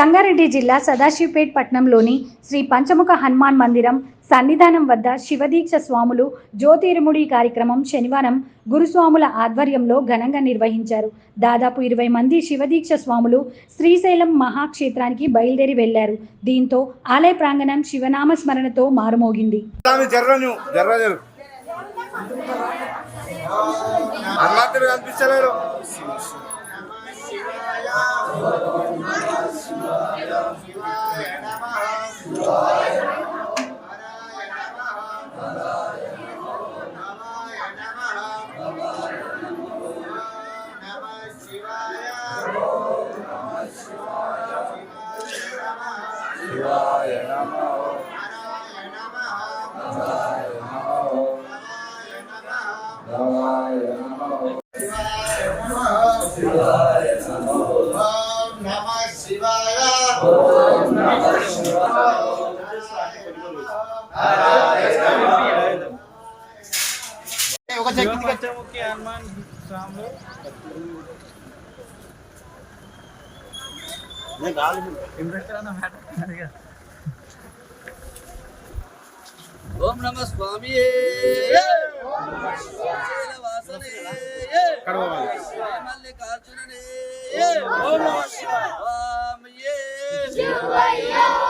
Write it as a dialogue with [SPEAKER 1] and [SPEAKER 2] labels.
[SPEAKER 1] సంగారెడ్డి జిల్లా సదాశివపేట్ పట్టణంలోని శ్రీ పంచముఖ హనుమాన్ మందిరం సన్నిధానం వద్ద శివదీక్ష స్వాములు జ్యోతిరుముడి కార్యక్రమం శనివారం గురుస్వాముల ఆధ్వర్యంలో ఘనంగా నిర్వహించారు. దాదాపు ఇరవై మంది శివదీక్ష స్వాములు శ్రీశైలం మహాక్షేత్రానికి బయలుదేరి వెళ్ళారు. దీంతో ఆలయ ప్రాంగణం శివనామ స్మరణతో మారుమోగింది
[SPEAKER 2] స్వామి జర్ర నువ్వు జర్ర జరు హనుమంతుడు కనిపించలేడు
[SPEAKER 3] పంచముఖి హనుమాన్ స్వాములు
[SPEAKER 4] ఓం నమ స్వామి మల్లికార్జుననే ఓం నమ స్వామియే శివయ్యో స్వామి